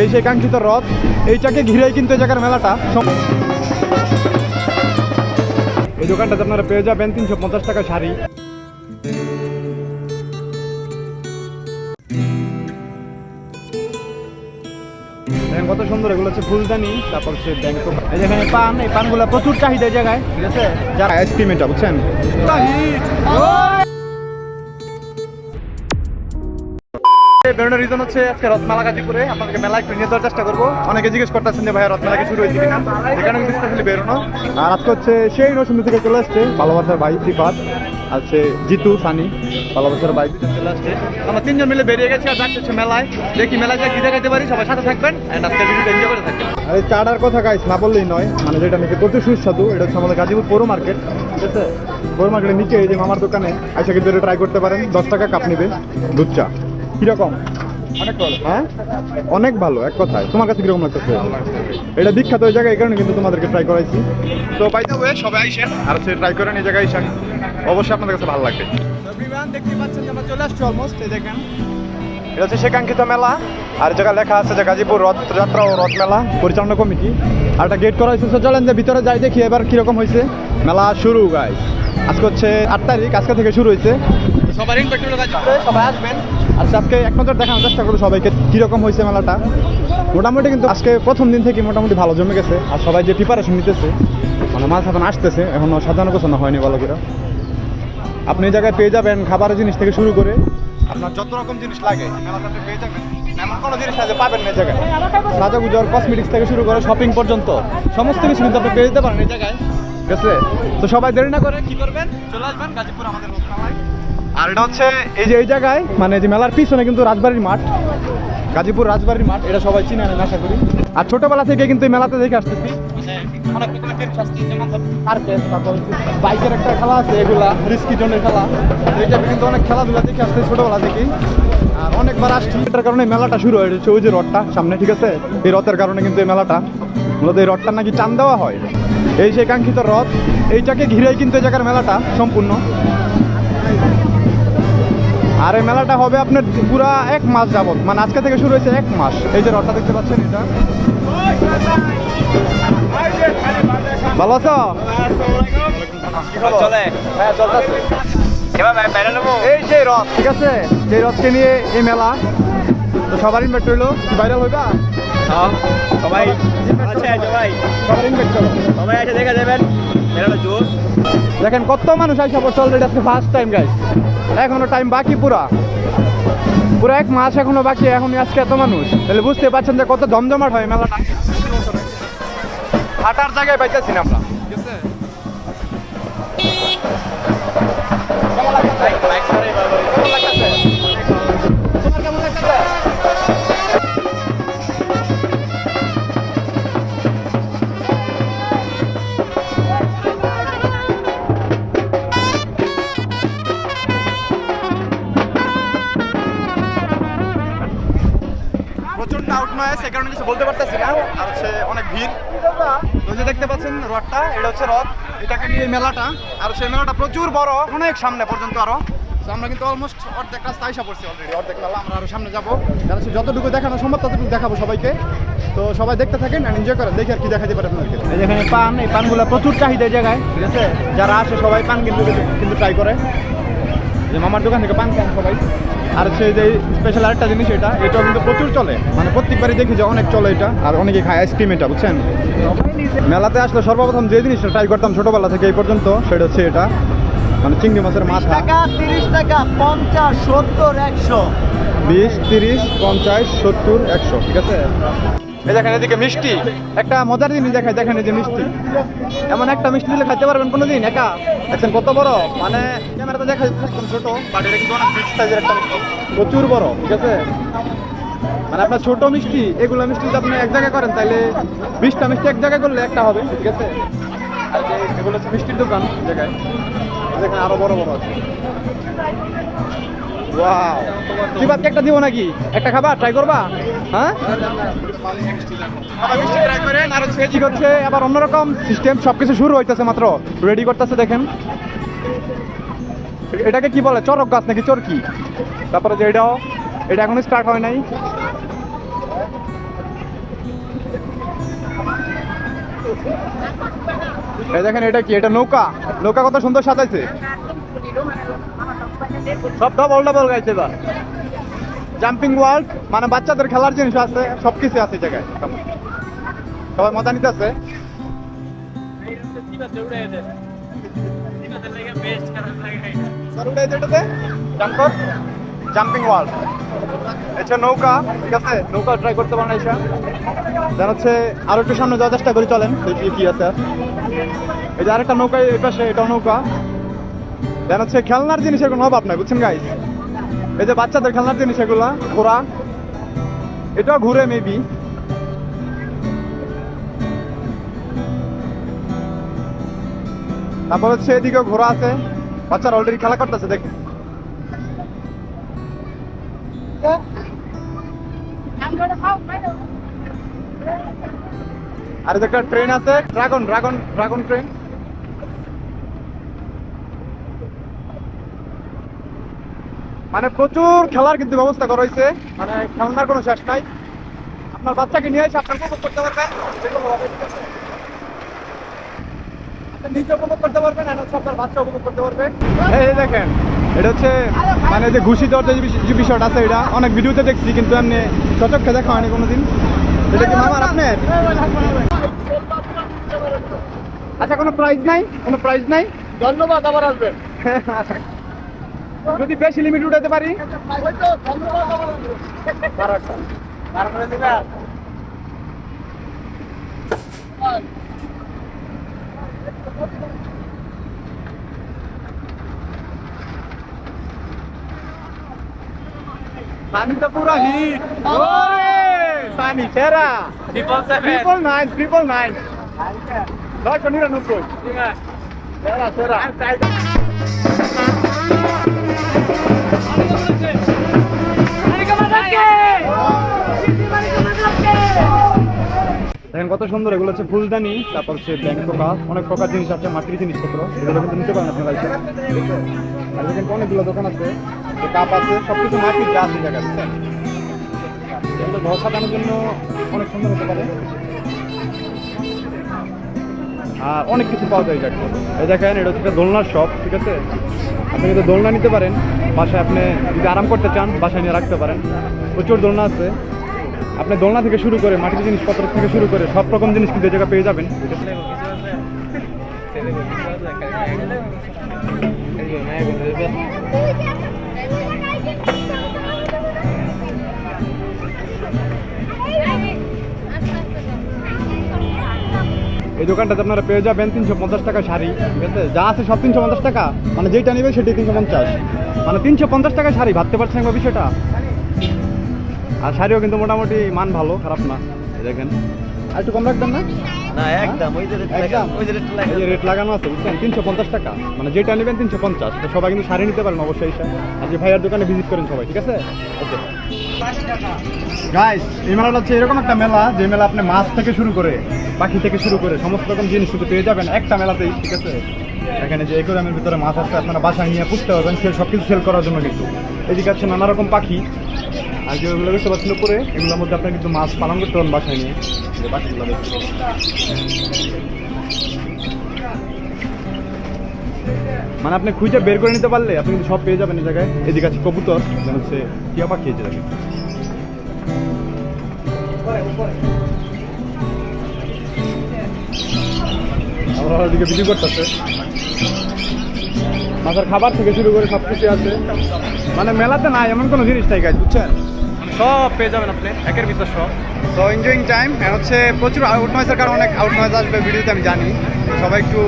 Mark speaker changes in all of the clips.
Speaker 1: এই সেই কাঙ্ক্ষিত রথ এইটাকে ঘিরেই কিন্তু এই জায়গার মেলাটা। এই দোকানটাতে আপনারা পেয়ে যাবেন তিনশো পঞ্চাশ টাকা শাড়ি। কত সুন্দর এগুলো হচ্ছে ফুলদানি তারপর হচ্ছে ব্যাংক এই যেখানে পান এই পানগুলো প্রচুর চাহিদা জায়গায় ঠিক আছে? যারা আইসক্রিম এটা বুঝছেন? বেরোনোর রিজন হচ্ছে আজকে রথমেলা গাজীপুরে আপনাদেরকে মেলা একটু নিয়ে যাওয়ার চেষ্টা করব। অনেকে জিজ্ঞেস করতেছেন যে ভাই রথমেলা কি শুরু হয়েছে কিনা? এখানে কিন্তু স্পেশালি বেরোনো। আর আজকে হচ্ছে সেই নরসিংহ থেকে চলে আসছে ভালোবাসার ভাই শ্রীপাদ আছে জিতু, সানি ভালোবাসার ভাই চলে আসছে। আমরা তিনজন মিলে বেরিয়ে গেছি আর যাচ্ছে মেলায়। দেখি মেলায় যা কি দেখাতে পারি, সবাই সাথে থাকবেন। অ্যান্ড আজকে ভিডিওটা এনজয় করে থাকবেন। আর এই চাটার কথা গাইস না বললেই নয়। মানে যেটা নাকি প্রচুর সুস্বাদু, এটা হচ্ছে আমাদের গাজীপুর পৌর মার্কেট। ঠিক আছে? পৌর মার্কেটের নিচে এই যে মামার দোকানে, আইসা কিন্তু ট্রাই করতে পারেন। দশ টাকা কাপ নিবে, দুধ চা। কীরকম? অনেক ভালো। হ্যাঁ? অনেক ভালো এক কথায়। তোমার কাছে কীরকম লাগতেছে? এটা বিখ্যাত ওই জায়গায় এই কারণে কিন্তু তোমাদেরকে ট্রাই করাইছি। তো বাই দ্য ওয়ে সবাই আইসেন আর সে ট্রাই করেন এই জায়গায় আইসেন অবশ্যই আপনাদের কাছে ভালো লাগবে। দেখতে পাচ্ছেন আমরা চলে আসছি অলমোস্ট এই দেখেন। এটা হচ্ছে সে কাঙ্ক্ষিত মেলা আর এই জায়গায় লেখা আছে যে গাজীপুর রথযাত্রা ও রথ মেলা পরিচালনা কমিটি। আর একটা গেট করা হয়েছে চলেন যে ভিতরে যাই দেখি এবার কীরকম হয়েছে মেলা শুরু গাইস আজকে হচ্ছে আট তারিখ আজকে থেকে শুরু হয়েছে সবার ইনভাইট সবাই আসবেন। আর আজকে এক নজর দেখানোর চেষ্টা করব সবাইকে, কীরকম হয়েছে মেলাটা। মোটামুটি কিন্তু আজকে প্রথম দিন থেকে মোটামুটি ভালো জমে গেছে, আর সবাই যে প্রিপারেশন নিতেছে মানে মাছ এখন আসতেছে, এখনও সাজানো গোছানো হয়নি ভালো করে আপনি এই জায়গায় পেয়ে যাবেন খাবারের জিনিস থেকে শুরু করে, আপনার যত রকম জিনিস লাগে মেলাটাতে পেয়ে যাবেন। এমন কোনো জিনিস পাবেন জায়গায়। কসমেটিক্স থেকে শুরু করে শপিং পর্যন্ত, সমস্ত কিন্তু আপনি পেয়ে যেতে পারেন ঠিক আছে তো সবাই দেরি না করে কি করবেন, চলে আসবেন গাজীপুর আমাদের। আর এটা হচ্ছে এই যে এই জায়গায় মানে যে মেলার পিছনে কিন্তু রাজবাড়ির মাঠ গাজীপুর রাজবাড়ির মাঠ এটা সবাই চিনে নেন আশা করি। আর ছোটবেলা থেকে কিন্তু এই মেলাতে দেখে আসতেছি। তারপর বাইকের একটা খেলা আছে এগুলা রিস্কি জনের খেলা। এই টাইপের কিন্তু অনেক খেলাধুলা দেখে আসছে ছোটবেলা থেকেই। আর অনেকবার আসছি। এটার কারণে মেলাটা শুরু হয়েছে ওই যে রথটা সামনে ঠিক আছে? এই রথের কারণে কিন্তু এই মেলাটা মূলত এই রথটা নাকি টান দেওয়া হয়। এই সেই কাঙ্ক্ষিত রথ এইটাকে ঘিরেই কিন্তু এই জায়গার মেলাটা সম্পূর্ণ। আর এই মেলাটা হবে আপনার পুরা এক মাস যাবত। মানে আজকে থেকে শুরু হয়েছে এক মাস। এই যে রথটা দেখতে পাচ্ছেন এটা। ভালো আছো? হ্যাঁ এই সেই রথ ঠিক আছে? সেই রথকে নিয়ে এই মেলা। তো সবার ইনভাইট রইল। ভাইরাল হইবা?
Speaker 2: সবাই আছে সবাই।
Speaker 1: সবার ইনভাইট করো
Speaker 2: সবাই দেখে মেলাটা জোস
Speaker 1: দেখেন কত মানুষ আইসা পড়ছে অলরেডি আজকে ফার্স্ট টাইম গাইস এখনও টাইম বাকি পুরা। পুরো এক মাস এখনও বাকি এখন আজকে এত মানুষ। তাহলে বুঝতে পারছেন যে কত জমজমাট হয় মেলাটা। হাঁটার জায়গায় পাইতেছি না আমরা। সে কারণে কিছু বলতে পারতেছি না। আর হচ্ছে অনেক ভিড়। তো যে দেখতে পাচ্ছেন রথটা এটা হচ্ছে রথ। এটাকে নিয়ে মেলাটা। আর সেই মেলাটা প্রচুর বড়, অনেক সামনে পর্যন্ত আরও। আমরা কিন্তু অলমোস্ট অর্ধেক রাস্তা আইসা পড়ছি অলরেডি অর্ধেক মেলা আমরা আরও সামনে যাব। যারা যতটুকু দেখানো সম্ভব, ততটুকু দেখাবো সবাইকে। তো সবাই দেখতে থাকেন আর এনজয় করেন। দেখি আর কি দেখাতে পারে আপনাদেরকে। যেখানে পান, এই পানগুলো প্রচুর চাহিদা জায়গায়, ঠিক আছে? যারা আসে সবাই পান কিন্তু কিন্তু ট্রাই করে। যে মামার দোকান থেকে পান খান সবাই। আর হচ্ছে যে স্পেশাল আরেকটা জিনিস এটা এটাও কিন্তু প্রচুর চলে। মানে প্রত্যেকবারই দেখি যে অনেক চলে এটা আর অনেকে খায় আইসক্রিম এটা বুঝছেন? মেলাতে আসলে সর্বপ্রথম যে জিনিসটা ট্রাই করতাম ছোটবেলা থেকে এই পর্যন্ত সেটা হচ্ছে এটা। মানে চিংড়ি মাছের মাথা।
Speaker 3: টাকা তিরিশ টাকা পঞ্চাশ সত্তর একশো।
Speaker 1: বিশ তিরিশ পঞ্চাশ সত্তর একশো ঠিক আছে? এই দেখেন এদিকে মিষ্টি। একটা মজার জিনিস দেখায় দেখেন এই যে মিষ্টি। এমন একটা মিষ্টি দিলে খাইতে পারবেন কোনোদিন, একা? দেখছেন কত বড়? মানে ক্যামেরাতে দেখা যাচ্ছে একদম ছোট বাট এটা কিন্তু অনেক সাইজের একটা প্রচুর বড়, ঠিক আছে? মানে আপনার ছোট মিষ্টি, এগুলো মিষ্টি যদি আপনি এক জায়গায় করেন তাহলে বিশটা মিষ্টি এক জায়গায় করলে একটা হবে, ঠিক আছে? আর যে এগুলো হচ্ছে মিষ্টির দোকান জায়গায়। যেখানে আরও বড় বড় আছে। ওয়াও কি বাদ একটা দিব নাকি? একটা খাবা? ট্রাই করবা? হ্যাঁ? ঠিক হচ্ছে? আবার অন্যরকম সিস্টেম সবকিছু শুরু হইতেছে মাত্র। রেডি করতেছে দেখেন। এটাকে কি বলে? চরক গাছ নাকি? চরকি? তারপরে যে এটাও এটা এখনও স্টার্ট হয় নাই। দেখেন এটা কি? এটা নৌকা? নৌকা কত সুন্দর সাজাইছে। সব ডবল ডবল গাইছে বা জাম্পিং ওয়ার্ল্ড মানে বাচ্চাদের খেলার জিনিস আছে সব কিছু আছে জায়গায়। সবাই মজা নিতে আছে জাম্পিং ওয়াল এটা নৌকা, ঠিক আছে? নৌকা ট্রাই করতে পারেন এসে। দেন হচ্ছে আরও একটু সামনে যাওয়ার চেষ্টা করে, চলেন। দেখি কি আছে। এই যে আরেকটা নৌকা এই পাশে, এটাও নৌকা। দেন হচ্ছে খেলনার জিনিসের কোনো অভাব নাই, বুঝছেন গাইস এই যে বাচ্চাদের খেলনার জিনিস এগুলা ঘোরা এটাও ঘুরে মেবি তারপর হচ্ছে এদিকেও ঘোরা আছে, বাচ্চারা অলরেডি খেলা করতেছে
Speaker 4: my
Speaker 1: আর একটা ট্রেন আছে ড্রাগন ড্রাগন ড্রাগন ট্রেন মানে প্রচুর খেলার কিন্তু ব্যবস্থা করা হয়েছে। মানে খেলনার কোনো শেষ নাই। আপনার বাচ্চাকে নিয়ে এসে আপনার উপভোগ করতে পারবেন। নিজে উপভোগ করতে পারবেন আর হচ্ছে আপনার বাচ্চা উপভোগ করতে পারবে। এই এই দেখেন এটা হচ্ছে মানে যে ঘুষি যে বিষয়টা আছে এটা অনেক ভিডিওতে দেখছি কিন্তু এমনি চচক্ষে দেখা হয়নি কোনোদিন। এটা কি মামার আপনার? আচ্ছা কোনো প্রাইজ নাই? কোনো প্রাইজ নাই?
Speaker 3: ধন্যবাদ আবার আসবেন।
Speaker 1: যদি বেশি লিমিট উঠাতে পারি? পানি তো পুরো হিট পানি সেরা।
Speaker 2: Triple
Speaker 1: triple nine triple nine নয়শো নিরানব্বই। সেরা সেরা। দেখেন কত সুন্দর, এগুলো হচ্ছে ফুলদানি, তারপর হচ্ছে ব্যাংক পোকা, অনেক প্রকার জিনিস আছে, মাটির জিনিসপত্র, এগুলো কিন্তু নিতে পারেন আপনারা এসে আর দেখেন অনেকগুলো দোকান আছে কাপ আছে সব কিছু মাটির যা আছে জায়গা এগুলো সাজানোর জন্য অনেক সুন্দর হতে পারে। আর অনেক কিছু পাওয়া যায় এই দেখেন, এটা হচ্ছে দোলনার শপ ঠিক আছে? আপনি কিন্তু দোলনা নিতে পারেন, বাসায় আপনি যদি আরাম করতে চান, বাসায় নিয়ে রাখতে পারেন। প্রচুর দোলনা আছে। আপনি দোলনা থেকে শুরু করে মাটির জিনিসপত্র থেকে শুরু করে সব রকম জিনিস কিন্তু এই জায়গায় পেয়ে যাবেন। এই দোকানটাতে আপনারা পেয়ে যাবেন তিনশো পঞ্চাশ টাকা শাড়ি ঠিক আছে? যা আছে সব তিনশো পঞ্চাশ টাকা। মানে যেটা নেবে সেটাই তিনশো পঞ্চাশ। মানে তিনশো পঞ্চাশ টাকা শাড়ি ভাবতে পারছেন একবার বিষয়টা? আর শাড়িও কিন্তু মোটামুটি মান ভালো খারাপ না। দেখেন। আর একটু কম রাখবেন না?
Speaker 2: না একদম ওই যে রেট লাগানো ওই যে রেট লাগানো।
Speaker 1: আছে বুঝছেন? তিনশো পঞ্চাশ টাকা। মানে যেটা নেবেন তিনশো পঞ্চাশ। সবাই কিন্তু শাড়ি নিতে পারেন অবশ্যই আর যে ভাইয়ার দোকানে ভিজিট করেন সবাই ঠিক আছে? ওকে। গাইস এই মেলাটা হচ্ছে এরকম একটা মেলা যে মেলা আপনি মাছ থেকে শুরু করে পাখি থেকে শুরু করে সমস্ত রকম জিনিস কিন্তু পেয়ে যাবেন একটা মেলাতেই, ঠিক আছে? এখানে যে একোরামের ভিতরে মাছ আছে, আপনারা বাসায় নিয়ে পুষতে পারবেন, সে সব কিছু সেল করার জন্য কিন্তু। এদিকে আছে নানা রকম পাখি। আর যেগুলো দেখতে পাচ্ছেন উপরে? এগুলোর মধ্যে আপনার কিন্তু মাছ পালন করতে পারেন বাসায় নিয়ে। যে পাখিগুলো মানে আপনি খুঁজে বের করে নিতে পারলে আপনি কিন্তু সব পেয়ে যাবেন এই জায়গায়। এদিকে আছে কবুতর হচ্ছে টিয়া পাখি এই জায়গায় আমরা ওদিকে বিক্রি করতেছে। মাছের খাবার থেকে শুরু করে সব কিছু আছে। মানে মেলাতে নাই এমন কোনো জিনিস নাই গাছ বুঝছেন? সব পেয়ে যাবেন আপনি একের ভিতর সব। তো এনজয়িং টাইম হচ্ছে প্রচুর আউট নয়েসের কারণে অনেক আউট নয়েজ আসবে ভিডিওতে আমি জানি। সবাই একটু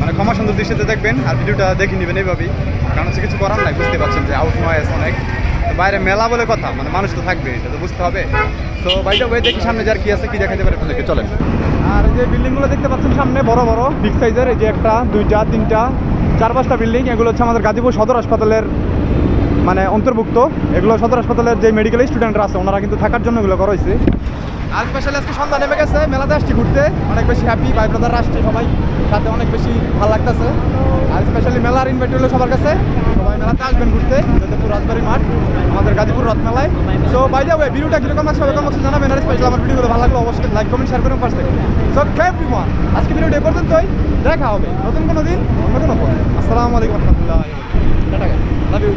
Speaker 1: মানে ক্ষমা সুন্দর দৃষ্টিতে দেখবেন আর ভিডিওটা দেখে নেবেন এইভাবেই। কারণ হচ্ছে কিছু করার নাই বুঝতে পারছেন যে আউট নয়েস অনেক। বাইরে মেলা বলে কথা মানে মানুষ তো থাকবে, এটা তো বুঝতে হবে। তো বাইরে ওই দেখি সামনে যার কি আছে, কি দেখাতে পারে আপনাদেরকে, চলেন। আর যে বিল্ডিংগুলো দেখতে পাচ্ছেন সামনে, বড় বড় বিগ সাইজের এই যে একটা, দুইটা, তিনটা চার পাঁচটা বিল্ডিং, এগুলো হচ্ছে আমাদের গাজীপুর সদর হাসপাতালের মানে অন্তর্ভুক্ত। এগুলো সদর হাসপাতালের যে মেডিকেল স্টুডেন্টরা আছে, ওনারা কিন্তু থাকার জন্য এগুলো করা হয়েছে আর স্পেশালি আজকে সন্ধ্যা নেমে গেছে, মেলাতে আসছি ঘুরতে। অনেক বেশি হ্যাপি ভাই ব্রাদার আসছে সবাই। সাথে অনেক বেশি ভালো লাগতেছে। আর স্পেশালি মেলার ইনভাইট হলো সবার কাছে। সবাই মেলাতে আসবেন ঘুরতে যতপুর রাজবাড়ি মাঠ, আমাদের গাজীপুর রথমেলায়। সো বাই ওয়ে ভিডিওটা কীরকম আছে সবাই কমেন্টে জানাবেন। আর স্পেশাল আমার ভিডিওগুলো ভালো লাগল অবশ্যই লাইক কমেন্ট শেয়ার করুন পাশে সো এভরিওয়ান আজকে ভিডিওটা এ পর্যন্তই। দেখা হবে নতুন কোনো দিন কোনো পথ। আসসালামু আলাইকুম রহমতুল্লাহ টাটা লাভ ইউ